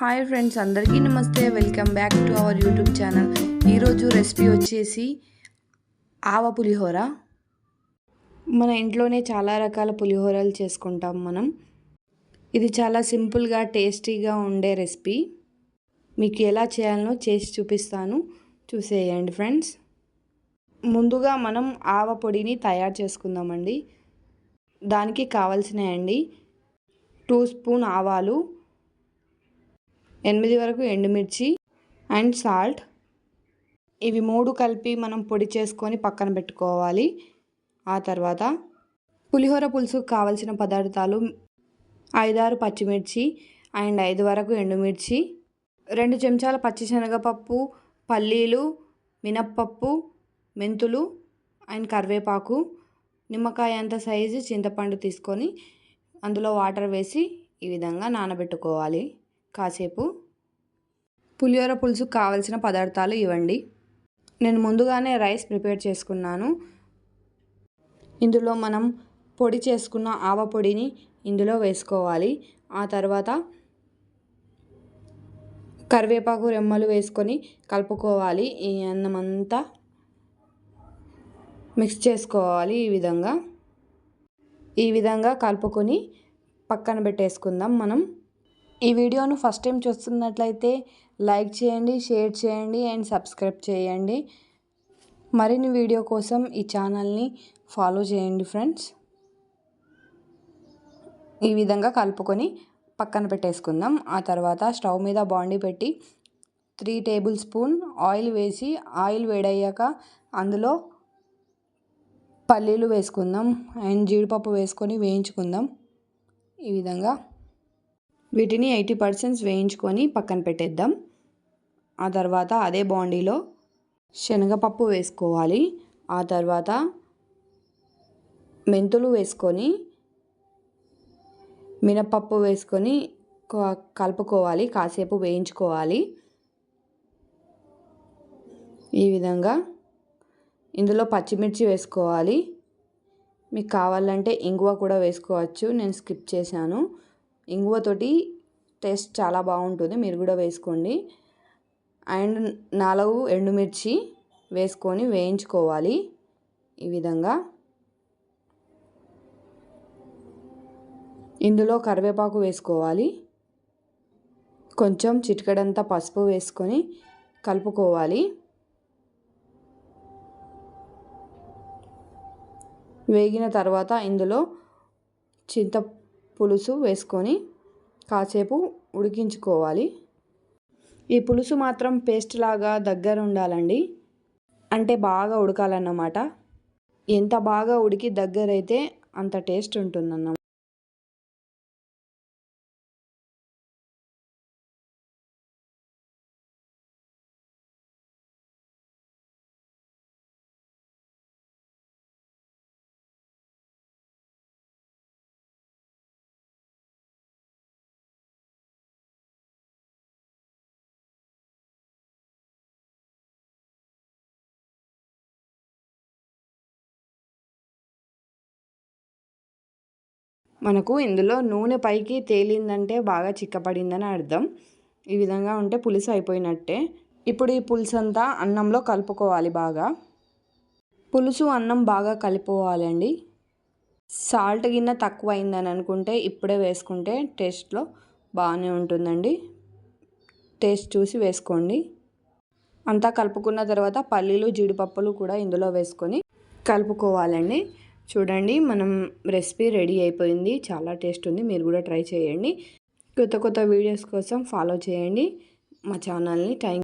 Hi friends అందరికీ నమస్తే. Welcome back to our YouTube channel ఈరోజు రెసిపీ వచ్చేసి ఆవ పులిహోర. మన ఇంట్లోనే చాలా రకాల పులిహోరలు చేసుకుంటాం మనం. ఇది చాలా సింపుల్గా టేస్టీగా ఉండే రెసిపీ మీకు ఎలా చేయాలనో చేసి చూపిస్తాను. చూసేయండి ఫ్రెండ్స్ ముందుగా మనం ఆవ పొడిని తయారు చేసుకుందామండి. దానికి కావాల్సినవి టూ స్పూన్ ఆవాలు ఎనిమిది వరకు ఎండుమిర్చి అండ్ సాల్ట్. ఇవి మూడు కలిపి మనం పొడి చేసుకొని పక్కన పెట్టుకోవాలి. ఆ తర్వాత పులిహోర పులుసుకు కావలసిన పదార్థాలు ఐదారు పచ్చిమిర్చి అండ్ ఐదు వరకు ఎండుమిర్చి రెండు చెంచాల పచ్చిశనగపప్పు పల్లీలు మినప్పప్పు మెంతులు అండ్ కరివేపాకు నిమ్మకాయ అంత సైజు చింతపండు తీసుకొని అందులో వాటర్ వేసి ఈ విధంగా నానబెట్టుకోవాలి. కాసేపు. పులిహోర పులుసు కావలసిన పదార్థాలు ఇవ్వండి. నేను ముందుగానే రైస్ ప్రిపేర్ చేసుకున్నాను. ఇందులో మనం పొడి చేసుకున్న ఆవ పొడిని ఇందులో వేసుకోవాలి. ఆ తర్వాత కరివేపాకు రెమ్మలు వేసుకొని కలుపుకోవాలి. ఈ అన్నం అంతా మిక్స్ చేసుకోవాలి ఈ విధంగా. ఈ విధంగా కలుపుకొని పక్కన పెట్టేసుకుందాం మనం. ఈ వీడియోను ఫస్ట్ టైం చూస్తున్నట్లయితే లైక్ చేయండి షేర్ చేయండి అండ్ సబ్స్క్రైబ్ చేయండి. మరిన్ని వీడియో కోసం ఈ ఛానల్ని ఫాలో చేయండి ఫ్రెండ్స్. ఈ విధంగా కలుపుకొని పక్కన పెట్టేసుకుందాం. ఆ తర్వాత స్టవ్ మీద బాండి పెట్టి త్రీ టేబుల్ స్పూన్ ఆయిల్ వేసి ఆయిల్ వేడయ్యాక అందులో పల్లీలు వేసుకుందాం అండ్ జీడిపప్పు వేసుకొని వేయించుకుందాం. ఈ విధంగా వీటిని ఎయిటీ పర్సెంట్స్ వేయించుకొని పక్కన పెట్టేద్దాం. ఆ తర్వాత అదే బాండీలో శనగపప్పు వేసుకోవాలి. ఆ తర్వాత మెంతులు వేసుకొని మినపప్పు వేసుకొని కలుపుకోవాలి కాసేపు వేయించుకోవాలి. ఈ విధంగా ఇందులో పచ్చిమిర్చి వేసుకోవాలి. మీకు కావాలంటే ఇంగువ కూడా వేసుకోవచ్చు. నేను స్కిప్ చేశాను. ఇంగువతోటి టేస్ట్ చాలా బాగుంటుంది. మీరు కూడా వేసుకోండి. అండ్ నాలుగు ఎండుమిర్చి వేసుకొని వేయించుకోవాలి ఈ విధంగా. ఇందులో కరివేపాకు వేసుకోవాలి. కొంచెం చిటికడంతా పసుపు వేసుకొని కలుపుకోవాలి. వేగిన తర్వాత ఇందులో చింత పులుసు వేసుకొని కాసేపు ఉడికించుకోవాలి. ఈ పులుసు మాత్రం పేస్ట్ లాగా దగ్గర ఉండాలండి అంటే బాగా ఉడకాలన్నమాట. ఎంత బాగా ఉడికి దగ్గరైతే అంత టేస్ట్ ఉంటుందన్నమాట. మనకు ఇందులో నూనె పైకి తేలిందంటే బాగా చిక్కపడిందని అర్థం. ఈ విధంగా ఉంటే పులుసు అయిపోయినట్టే. ఇప్పుడు ఈ పులుసు అంతా అన్నంలో కలుపుకోవాలి బాగా. పులుసు అన్నం బాగా కలిపోవాలండి. సాల్ట్ గిన్నె తక్కువ అయిందని అనుకుంటే ఇప్పుడే వేసుకుంటే టేస్ట్లో బాగానే ఉంటుందండి. టేస్ట్ చూసి వేసుకోండి. అంతా కలుపుకున్న తర్వాత పల్లీలు జీడిపప్పులు కూడా ఇందులో వేసుకొని కలుపుకోవాలండి. చూడండి మనం రెసిపీ రెడీ అయిపోయింది. చాలా టేస్ట్ ఉంది. మీరు కూడా ట్రై చేయండి. కొత్త కొత్త వీడియోస్ కోసం ఫాలో చేయండి. మా ఛానల్ని థ్యాంక్